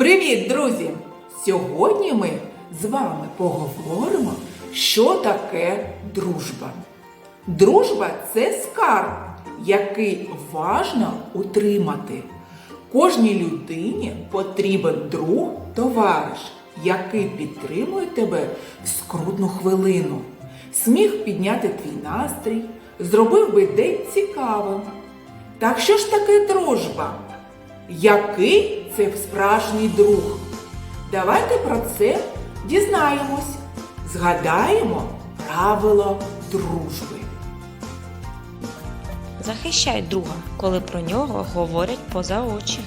Привіт, друзі! Сьогодні ми з вами поговоримо, що таке дружба. Дружба це скарб, який важно утримати. Кожній людині потрібен друг, товариш, який підтримує тебе в скрутну хвилину. Сміх підняти твій настрій, зробив би день цікавим. Так що ж таке дружба? Який це справжній друг? Давайте про це дізнаємось. Згадаємо правило дружби. Захищай друга, коли про нього говорять поза очі.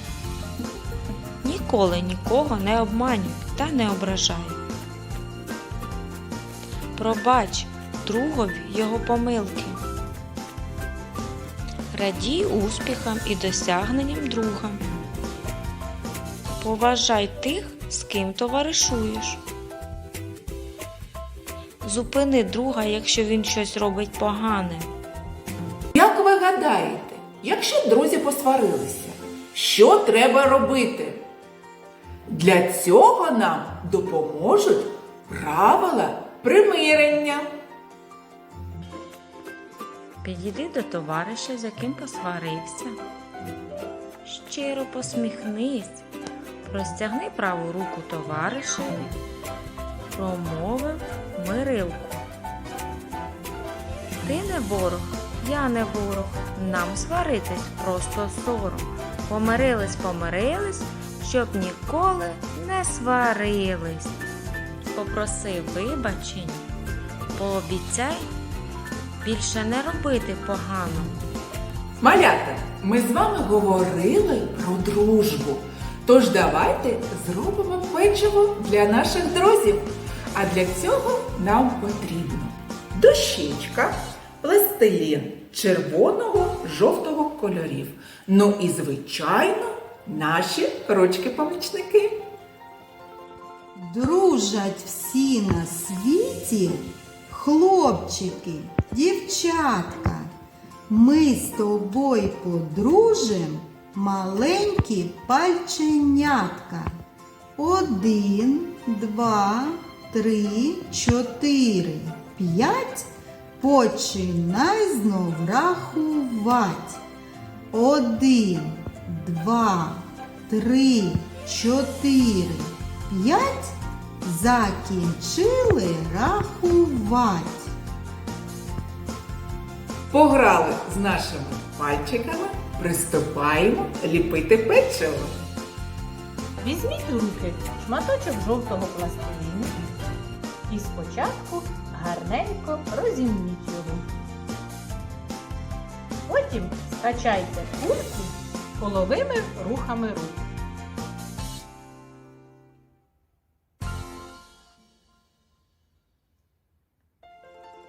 Ніколи нікого не обманюй та не ображай. Пробач другові його помилки. Радій успіхам і досягненням друга. Поважай тих, з ким товаришуєш. Зупини друга, якщо він щось робить погане. Як ви гадаєте, якщо друзі посварилися, що треба робити? Для цього нам допоможуть правила примирення. Підійди до товариша, з яким посварився. Щиро посміхнись, простягни праву руку товаришеві, промовив мирилку. Ти не ворог, я не ворог, нам сваритись просто сором. Помирились, помирились, щоб ніколи не сварились. Попроси вибачення, пообіцяй більше не робити погано. Малята, ми з вами говорили про дружбу. Тож давайте зробимо печиво для наших друзів. А для цього нам потрібно дощечка, пластилін червоного, жовтого кольорів. Ну і, звичайно, наші ручки-помічники. Дружать всі на світі, хлопчики, дівчатка. Ми з тобою подружим маленькі пальченятка. Один, два, три, чотири, п'ять. Починай знов рахувати. Один, два, три, чотири, п'ять. Закінчили рахувати. Пограли з нашими пальчиками, приступаємо ліпити печиво. Візьміть у руки шматочок жовтого пластиліну і спочатку гарненько розімніть його. Потім скачайте кульку коловими рухами рук.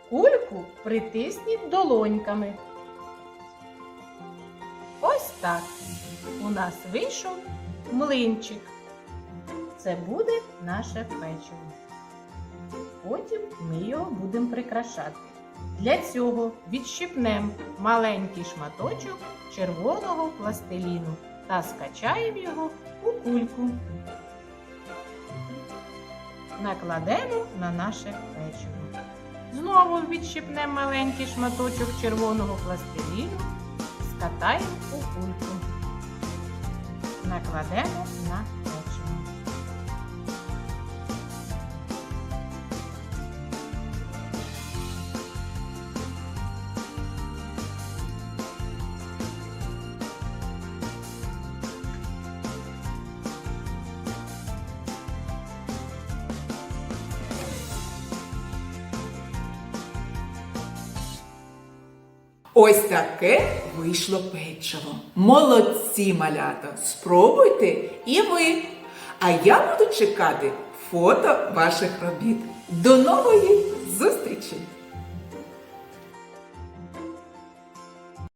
Кульку притисніть долоньками. Так. У нас вийшов млинчик. Це буде наше печиво. Потім ми його будемо прикрашати. Для цього відщипнемо маленький шматочок червоного пластиліну та скачаємо його у кульку. Накладемо на наше печиво. Знову відщипнемо маленький шматочок червоного пластиліну, скатаємо у кульку. Накладемо на Ось таке вийшло печиво. Молодці, малята! Спробуйте і ви. А я буду чекати фото ваших робіт. До нової зустрічі!